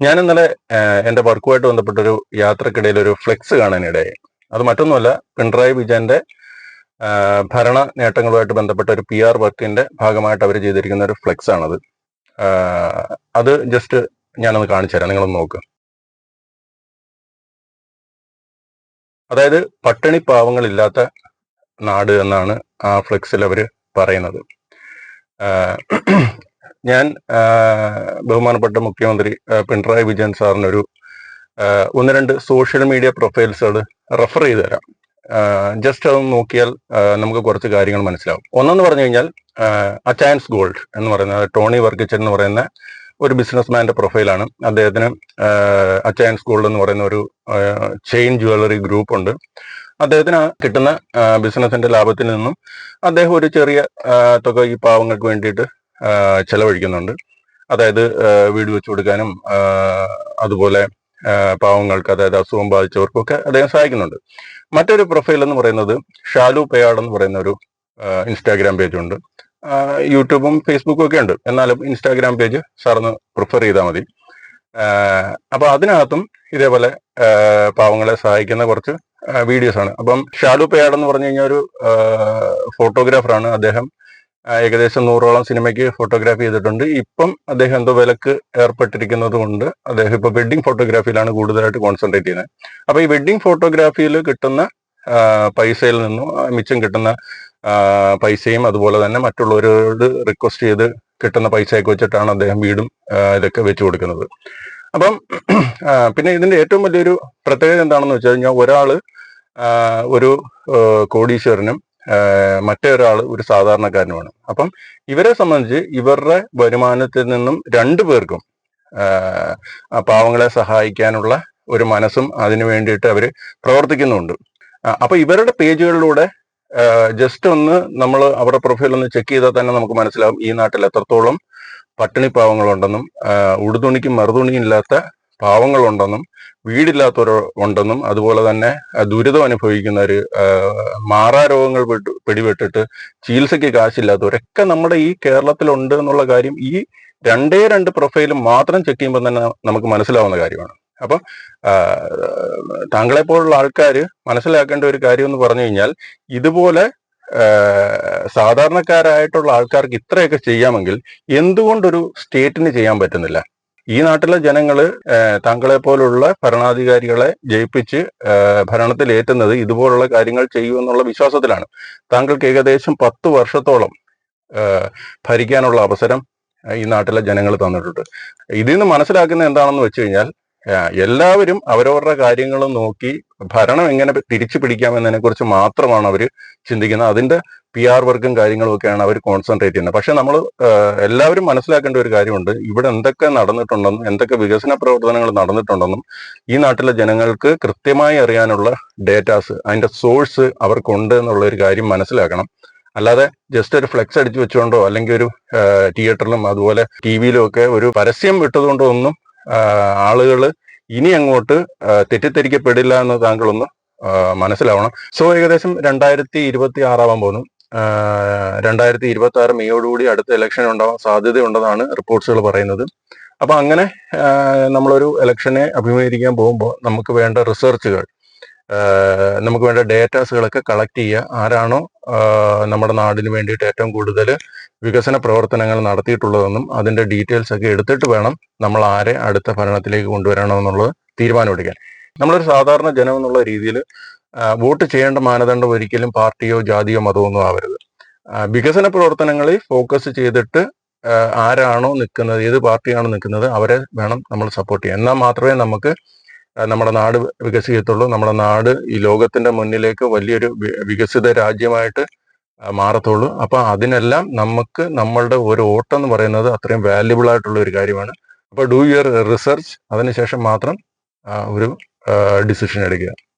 ഞാൻ ഇന്നലെ എന്റെ വർക്കുമായിട്ട് ബന്ധപ്പെട്ടൊരു യാത്രക്കിടയിൽ ഒരു ഫ്ലെക്സ് കാണാനിടയായി. അത് മറ്റൊന്നുമല്ല പിണറായി വിജയന്റെ ഭരണ നേട്ടങ്ങളുമായിട്ട് ബന്ധപ്പെട്ട ഒരു പി ആർ വർക്കിന്റെ ഭാഗമായിട്ട് അവർ ചെയ്തിരിക്കുന്ന ഒരു ഫ്ലെക്സ് ആണത്. അത് ജസ്റ്റ് ഞാനൊന്ന് കാണിച്ചു തരാം. നിങ്ങളൊന്ന് നോക്ക്. അതായത് പട്ടിണി പാവങ്ങളില്ലാത്ത നാട് എന്നാണ് ആ ഫ്ലെക്സിൽ അവർ പറയുന്നത്. ഞാൻ ബഹുമാനപ്പെട്ട മുഖ്യമന്ത്രി പിണറായി വിജയൻ സാറിനൊരു ഒന്ന് രണ്ട് സോഷ്യൽ മീഡിയ പ്രൊഫൈൽസുകൾ റെഫർ ചെയ്തു തരാം. ജസ്റ്റ് അത് നോക്കിയാൽ നമുക്ക് കുറച്ച് കാര്യങ്ങൾ മനസ്സിലാവും. ഒന്നെന്ന് പറഞ്ഞു കഴിഞ്ഞാൽ അച്ചയൻസ് ഗോൾഡ് എന്ന് പറയുന്ന ടോണി വർഗിച്ചൻ എന്ന് പറയുന്ന ഒരു ബിസിനസ്മാന്റെ പ്രൊഫൈലാണ്. അദ്ദേഹത്തിന് അച്ചയൻസ് ഗോൾഡ് എന്ന് പറയുന്ന ഒരു ചെയിൻ ജുവല്ലറി ഗ്രൂപ്പ് ഉണ്ട് അദ്ദേഹത്തിന് കിട്ടുന്ന ബിസിനസിന്റെ ലാഭത്തിൽ നിന്നും അദ്ദേഹം ഒരു ചെറിയ തുക ഈ പാവങ്ങൾക്ക് വേണ്ടിയിട്ട് ചെലവഴിക്കുന്നുണ്ട്. അതായത് വീട് വെച്ചു കൊടുക്കാനും അതുപോലെ പാവങ്ങൾക്ക് അതായത് അസുഖം ബാധിച്ചവർക്കൊക്കെ അദ്ദേഹം സഹായിക്കുന്നുണ്ട്. മറ്റൊരു പ്രൊഫൈൽ എന്ന് പറയുന്നത് ഷാലു പേയാട് എന്ന് പറയുന്ന ഒരു ഇൻസ്റ്റാഗ്രാം പേജ് ഉണ്ട്. യൂട്യൂബും ഫേസ്ബുക്കും ഒക്കെ ഉണ്ട്. എന്നാലും ഇൻസ്റ്റാഗ്രാം പേജ് സാറിന് പ്രിഫർ ചെയ്താൽ മതി. അപ്പൊ അതിനകത്തും ഇതേപോലെ പാവങ്ങളെ സഹായിക്കുന്ന കുറച്ച് വീഡിയോസ് ആണ്. അപ്പം ഷാലു പേയാട് എന്ന് പറഞ്ഞു കഴിഞ്ഞാൽ ഒരു ഫോട്ടോഗ്രാഫറാണ് അദ്ദേഹം. ഏകദേശം നൂറോളം സിനിമയ്ക്ക് ഫോട്ടോഗ്രാഫി ചെയ്തിട്ടുണ്ട്. ഇപ്പം അദ്ദേഹം എന്തോ വിലക്ക് ഏർപ്പെട്ടിരിക്കുന്നത് കൊണ്ട് അദ്ദേഹം ഇപ്പൊ വെഡ്ഡിംഗ് ഫോട്ടോഗ്രാഫിയിലാണ് കൂടുതലായിട്ട് കോൺസെൻട്രേറ്റ് ചെയ്യുന്നത്. അപ്പൊ ഈ വെഡ്ഡിംഗ് ഫോട്ടോഗ്രാഫിയിൽ കിട്ടുന്ന പൈസയിൽ നിന്നും മിച്ചം കിട്ടുന്ന പൈസയും അതുപോലെ തന്നെ മറ്റുള്ളവരോട് റിക്വസ്റ്റ് ചെയ്ത് കിട്ടുന്ന പൈസയൊക്കെ വെച്ചിട്ടാണ് അദ്ദേഹം വീടും ഇതൊക്കെ വെച്ചു കൊടുക്കുന്നത്. അപ്പം പിന്നെ ഇതിന്റെ ഏറ്റവും വലിയൊരു പ്രത്യേകത എന്താണെന്ന് വെച്ച് കഴിഞ്ഞാൽ ഒരാൾ ഒരു ആ, കോടീശ്വരനും മറ്റേ ഒരാൾ ഒരു സാധാരണക്കാരനുമാണ്. അപ്പം ഇവരെ സംബന്ധിച്ച് ഇവരുടെ വരുമാനത്തിൽ നിന്നും രണ്ടു പേർക്കും പാവങ്ങളെ സഹായിക്കാനുള്ള ഒരു മനസ്സും അതിനു വേണ്ടിയിട്ട് അവർ പ്രവർത്തിക്കുന്നുണ്ട്. അപ്പൊ ഇവരുടെ പേജുകളിലൂടെ ജസ്റ്റ് ഒന്ന് നമ്മൾ അവരുടെ പ്രൊഫൈൽ ഒന്ന് ചെക്ക് ചെയ്താൽ തന്നെ നമുക്ക് മനസ്സിലാവും ഈ നാട്ടിൽ എത്രത്തോളം പട്ടിണി പാവങ്ങളുണ്ടെന്നും ഉടുതുണിക്കും മറുതുണിയും ഇല്ലാത്ത പാവങ്ങളുണ്ടെന്നും വീടില്ലാത്തവർ ഉണ്ടെന്നും അതുപോലെ തന്നെ ദുരിതം ഒരു മാറാ രോഗങ്ങൾ പെട്ട് പിടിപെട്ടിട്ട് ചികിത്സയ്ക്ക് കാശില്ലാത്തവരൊക്കെ നമ്മുടെ ഈ കേരളത്തിലുണ്ട് എന്നുള്ള കാര്യം ഈ രണ്ടേ രണ്ട് പ്രൊഫൈലും മാത്രം ചെക്ക് ചെയ്യുമ്പോൾ തന്നെ നമുക്ക് മനസ്സിലാവുന്ന കാര്യമാണ്. അപ്പം താങ്കളെ പോലുള്ള ആൾക്കാർ മനസ്സിലാക്കേണ്ട ഒരു കാര്യം എന്ന് പറഞ്ഞു കഴിഞ്ഞാൽ ഇതുപോലെ സാധാരണക്കാരായിട്ടുള്ള ആൾക്കാർക്ക് ഇത്രയൊക്കെ ചെയ്യാമെങ്കിൽ എന്തുകൊണ്ടൊരു സ്റ്റേറ്റിന് ചെയ്യാൻ പറ്റുന്നില്ല? ഈ നാട്ടിലെ ജനങ്ങൾ താങ്കളെ പോലുള്ള ഭരണാധികാരികളെ ജയിപ്പിച്ച് ഭരണത്തിൽ ഏറ്റുന്നത് ഇതുപോലുള്ള കാര്യങ്ങൾ ചെയ്യുമെന്നുള്ള വിശ്വാസത്തിലാണ്. താങ്കൾക്ക് ഏകദേശം പത്ത് വർഷത്തോളം ഭരിക്കാനുള്ള അവസരം ഈ നാട്ടിലെ ജനങ്ങൾ തന്നിട്ടുണ്ട്. ഇതിൽ നിന്ന് മനസ്സിലാക്കുന്ന എന്താണെന്ന് വെച്ച് കഴിഞ്ഞാൽ എല്ലാവരും അവരവരുടെ കാര്യങ്ങളും നോക്കി ഭരണം എങ്ങനെ തിരിച്ചു പിടിക്കാമെന്നതിനെ കുറിച്ച് മാത്രമാണ് അവർ ചിന്തിക്കുന്നത്. അതിന്റെ പി ആർ വർക്കും കാര്യങ്ങളും ഒക്കെയാണ് അവർ കോൺസെൻട്രേറ്റ് ചെയ്യുന്നത്. പക്ഷെ നമ്മൾ എല്ലാവരും മനസ്സിലാക്കേണ്ട ഒരു കാര്യമുണ്ട്. ഇവിടെ എന്തൊക്കെ നടന്നിട്ടുണ്ടെന്നും എന്തൊക്കെ വികസന പ്രവർത്തനങ്ങൾ നടന്നിട്ടുണ്ടെന്നും ഈ നാട്ടിലെ ജനങ്ങൾക്ക് കൃത്യമായി അറിയാനുള്ള ഡേറ്റാസ് അതിന്റെ സോഴ്സ് അവർക്കുണ്ട് എന്നുള്ള ഒരു കാര്യം മനസ്സിലാക്കണം. അല്ലാതെ ജസ്റ്റ് ഒരു ഫ്ലെക്സ് അടിച്ചു വെച്ചുകൊണ്ടോ അല്ലെങ്കിൽ ഒരു തിയേറ്ററിലും അതുപോലെ ടി വിയിലും ഒക്കെ ഒരു പരസ്യം വിട്ടതുകൊണ്ടോ ഒന്നും ആളുകൾ ഇനി അങ്ങോട്ട് തെറ്റിദ്ധരിക്കപ്പെടില്ല എന്ന് താങ്കളൊന്ന് മനസ്സിലാവണം. സോ ഏകദേശം രണ്ടായിരത്തി ഇരുപത്തി ആറാവാൻ പോകുന്നു. രണ്ടായിരത്തി ഇരുപത്തി ആറ് മെയ്യോടുകൂടി അടുത്ത ഇലക്ഷൻ ഉണ്ടാവാൻ സാധ്യതയുണ്ടെന്നാണ് റിപ്പോർട്ട്സുകൾ പറയുന്നത്. അപ്പൊ അങ്ങനെ നമ്മളൊരു ഇലക്ഷനെ അഭിമുഖീകരിക്കാൻ പോകുമ്പോൾ നമുക്ക് വേണ്ട റിസർച്ചുകൾ നമുക്ക് വേണ്ട ഡേറ്റാസുകളൊക്കെ കളക്ട് ചെയ്യുക. ആരാണോ നമ്മുടെ നാടിന് വേണ്ടിയിട്ട് ഏറ്റവും കൂടുതൽ വികസന പ്രവർത്തനങ്ങൾ നടത്തിയിട്ടുള്ളതെന്നും അതിന്റെ ഡീറ്റെയിൽസ് ഒക്കെ എടുത്തിട്ട് വേണം നമ്മൾ ആരെ അടുത്ത ഭരണത്തിലേക്ക് കൊണ്ടുവരണമെന്നുള്ളത് തീരുമാനമെടുക്കാൻ. നമ്മളൊരു സാധാരണ ജനം എന്നുള്ള രീതിയിൽ വോട്ട് ചെയ്യേണ്ട മാനദണ്ഡം ഒരിക്കലും പാർട്ടിയോ ജാതിയോ മതമോ ഒന്നും ആവരുത്. വികസന പ്രവർത്തനങ്ങളിൽ ഫോക്കസ് ചെയ്തിട്ട് ആരാണോ നിൽക്കുന്നത് ഏത് പാർട്ടിയാണോ നിൽക്കുന്നത് അവരെ വേണം നമ്മൾ സപ്പോർട്ട് ചെയ്യാൻ. എന്നാൽ മാത്രമേ നമുക്ക് നമ്മുടെ നാട് വികസിക്കത്തുള്ളൂ. നമ്മുടെ നാട് ഈ ലോകത്തിന്റെ മുന്നിലേക്ക് വലിയൊരു വികസിത രാജ്യമായിട്ട് മാറത്തുള്ളൂ. അപ്പൊ അതിനെല്ലാം നമുക്ക് നമ്മളുടെ ഒരു ഓട്ടം എന്ന് പറയുന്നത് അത്രയും വാല്യുബിൾ ആയിട്ടുള്ള ഒരു കാര്യമാണ്. അപ്പൊ ഡു യുവർ റിസർച്ച് അതിനുശേഷം മാത്രം ഒരു ഡിസിഷൻ എടുക്കുക.